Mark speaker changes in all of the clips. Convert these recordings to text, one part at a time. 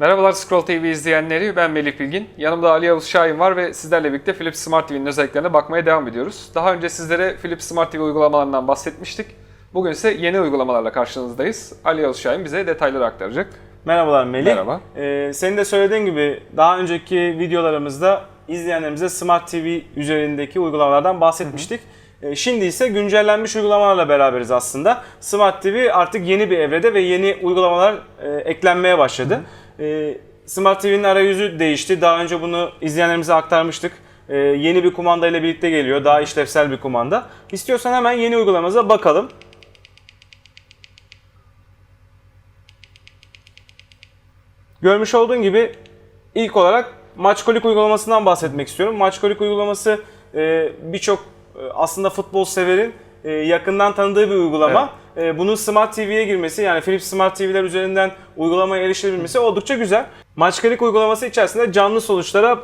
Speaker 1: Merhabalar Scroll TV izleyenleri, ben Melih Bilgin. Yanımda Ali Yavuz Şahin var ve sizlerle birlikte Philips Smart TV'nin özelliklerine bakmaya devam ediyoruz. Daha önce sizlere Philips Smart TV uygulamalarından bahsetmiştik. Bugün ise yeni uygulamalarla karşınızdayız. Ali Yavuz Şahin bize detayları aktaracak.
Speaker 2: Merhabalar Melih.
Speaker 1: Merhaba.
Speaker 2: Ee, senin de söylediğin gibi daha önceki videolarımızda izleyenlerimize Smart TV üzerindeki uygulamalardan bahsetmiştik. Ee, Şimdi ise güncellenmiş uygulamalarla beraberiz aslında. Smart TV artık yeni bir evrede ve yeni uygulamalar e, eklenmeye başladı. Ee, Smart TV'nin arayüzü değişti. Daha önce bunu izleyenlerimize aktarmıştık. Ee, yeni bir kumanda ile birlikte geliyor. Daha işlevsel bir kumanda. İstiyorsan hemen yeni uygulamamıza bakalım. Görmüş olduğun gibi ilk olarak Maçkolik uygulamasından bahsetmek istiyorum. Maçkolik uygulaması e, birçok e, aslında futbol severin e, yakından tanıdığı bir uygulama. E, bunun Smart TV'ye girmesi yani Philips Smart TV'ler üzerinden uygulamaya erişebilmesi oldukça güzel. Maçkolik uygulaması içerisinde canlı sonuçlara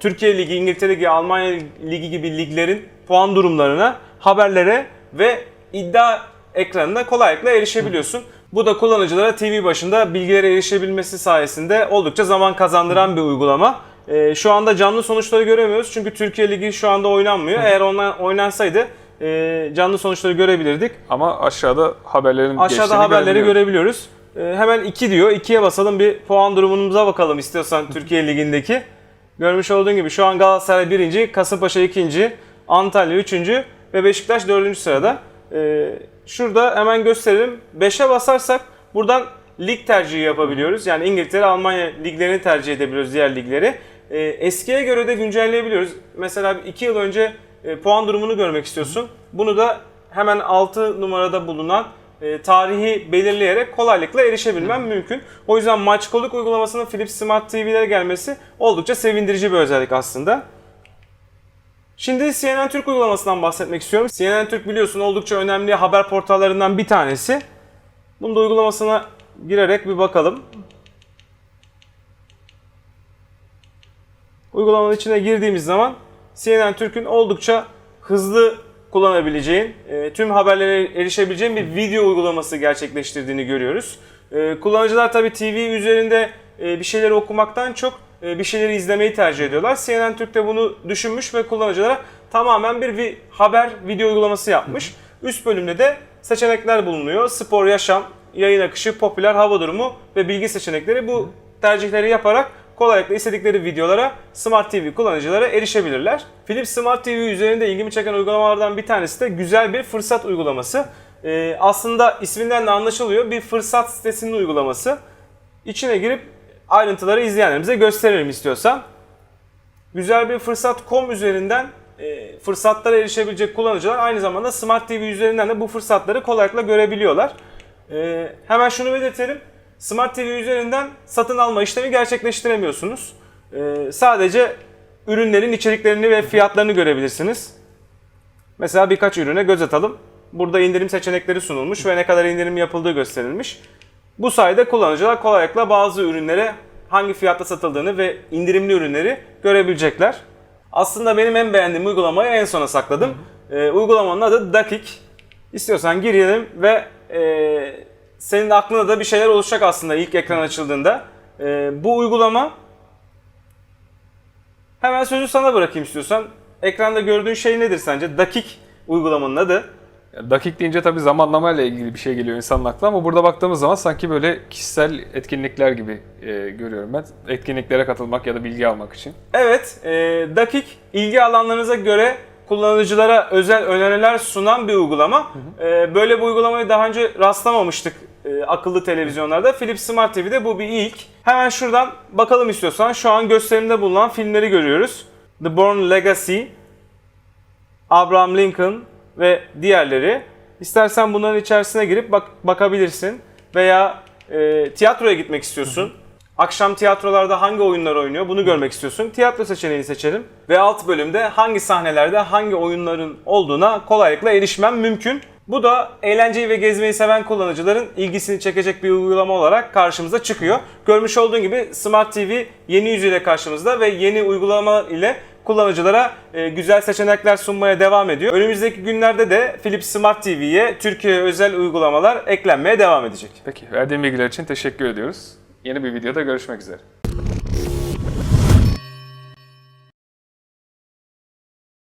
Speaker 2: Türkiye Ligi, İngiltere Ligi, Almanya Ligi gibi liglerin puan durumlarına, haberlere ve iddia ekranına kolaylıkla erişebiliyorsun. Bu da kullanıcılara TV başında bilgilere erişebilmesi sayesinde oldukça zaman kazandıran bir uygulama. Ee, şu anda canlı sonuçları göremiyoruz çünkü Türkiye Ligi şu anda oynanmıyor. Eğer onla- oynansaydı e, canlı sonuçları görebilirdik.
Speaker 1: Ama aşağıda haberlerin
Speaker 2: Aşağıda haberleri
Speaker 1: görebiliyoruz.
Speaker 2: Ee, hemen 2 diyor. 2'ye basalım bir puan durumumuza bakalım istiyorsan Türkiye Ligi'ndeki. Görmüş olduğun gibi şu an Galatasaray 1. Kasımpaşa 2. Antalya 3. ve Beşiktaş 4. sırada. Ee, şurada hemen gösterelim. 5'e basarsak buradan lig tercihi yapabiliyoruz. Yani İngiltere, Almanya liglerini tercih edebiliyoruz diğer ligleri. Ee, eskiye göre de güncelleyebiliyoruz. Mesela 2 yıl önce e, puan durumunu görmek istiyorsun. Bunu da hemen 6 numarada bulunan e, tarihi belirleyerek kolaylıkla erişebilmem mümkün. O yüzden Maçkolik uygulamasının Philips Smart TV'lere gelmesi oldukça sevindirici bir özellik aslında. Şimdi CNN Türk uygulamasından bahsetmek istiyorum. CNN Türk biliyorsun oldukça önemli haber portallarından bir tanesi. Bunun da uygulamasına girerek bir bakalım. Uygulamanın içine girdiğimiz zaman CNN Türk'ün oldukça hızlı kullanabileceğin, e, tüm haberlere erişebileceğin bir video uygulaması gerçekleştirdiğini görüyoruz. E, kullanıcılar tabi TV üzerinde e, bir şeyleri okumaktan çok bir şeyleri izlemeyi tercih ediyorlar. CNN Türk de bunu düşünmüş ve kullanıcılara tamamen bir haber video uygulaması yapmış. Üst bölümde de seçenekler bulunuyor. Spor, yaşam, yayın akışı, popüler hava durumu ve bilgi seçenekleri bu tercihleri yaparak kolaylıkla istedikleri videolara Smart TV kullanıcılara erişebilirler. Philips Smart TV üzerinde ilgimi çeken uygulamalardan bir tanesi de güzel bir fırsat uygulaması. Ee, aslında isminden de anlaşılıyor bir fırsat sitesinin uygulaması. İçine girip ayrıntıları izleyenlerimize gösteririm istiyorsan. Güzel bir fırsat.com üzerinden e, fırsatlara erişebilecek kullanıcılar aynı zamanda Smart TV üzerinden de bu fırsatları kolaylıkla görebiliyorlar. E, hemen şunu belirtelim. Smart TV üzerinden satın alma işlemi gerçekleştiremiyorsunuz. E, sadece ürünlerin içeriklerini ve fiyatlarını görebilirsiniz. Mesela birkaç ürüne göz atalım. Burada indirim seçenekleri sunulmuş ve ne kadar indirim yapıldığı gösterilmiş. Bu sayede kullanıcılar kolaylıkla bazı ürünlere hangi fiyatta satıldığını ve indirimli ürünleri görebilecekler. Aslında benim en beğendiğim uygulamayı en sona sakladım. Ee, uygulamanın adı Dakik. İstiyorsan girelim ve e, senin aklına da bir şeyler oluşacak aslında ilk ekran açıldığında. E, bu uygulama hemen sözü sana bırakayım istiyorsan. Ekranda gördüğün şey nedir sence? Dakik uygulamanın adı.
Speaker 1: Dakik deyince tabii zamanlamayla ilgili bir şey geliyor insanın aklına ama burada baktığımız zaman sanki böyle kişisel etkinlikler gibi e, görüyorum ben. Etkinliklere katılmak ya da bilgi almak için.
Speaker 2: Evet, e, Dakik ilgi alanlarınıza göre kullanıcılara özel öneriler sunan bir uygulama. E, böyle bir uygulamayı daha önce rastlamamıştık e, akıllı televizyonlarda. Philips Smart TV'de bu bir ilk. Hemen şuradan bakalım istiyorsan şu an gösterimde bulunan filmleri görüyoruz. The Bourne Legacy, Abraham Lincoln ve diğerleri. İstersen bunların içerisine girip bak bakabilirsin veya e, tiyatroya gitmek istiyorsun. Akşam tiyatrolarda hangi oyunlar oynuyor bunu görmek istiyorsun. Tiyatro seçeneğini seçelim ve alt bölümde hangi sahnelerde hangi oyunların olduğuna kolaylıkla erişmem mümkün. Bu da eğlenceyi ve gezmeyi seven kullanıcıların ilgisini çekecek bir uygulama olarak karşımıza çıkıyor. Görmüş olduğun gibi Smart TV yeni yüzüyle karşımızda ve yeni uygulama ile kullanıcılara e, güzel seçenekler sunmaya devam ediyor. Önümüzdeki günlerde de Philips Smart TV'ye Türkiye özel uygulamalar eklenmeye devam edecek.
Speaker 1: Peki verdiğin bilgiler için teşekkür ediyoruz. Yeni bir videoda görüşmek üzere.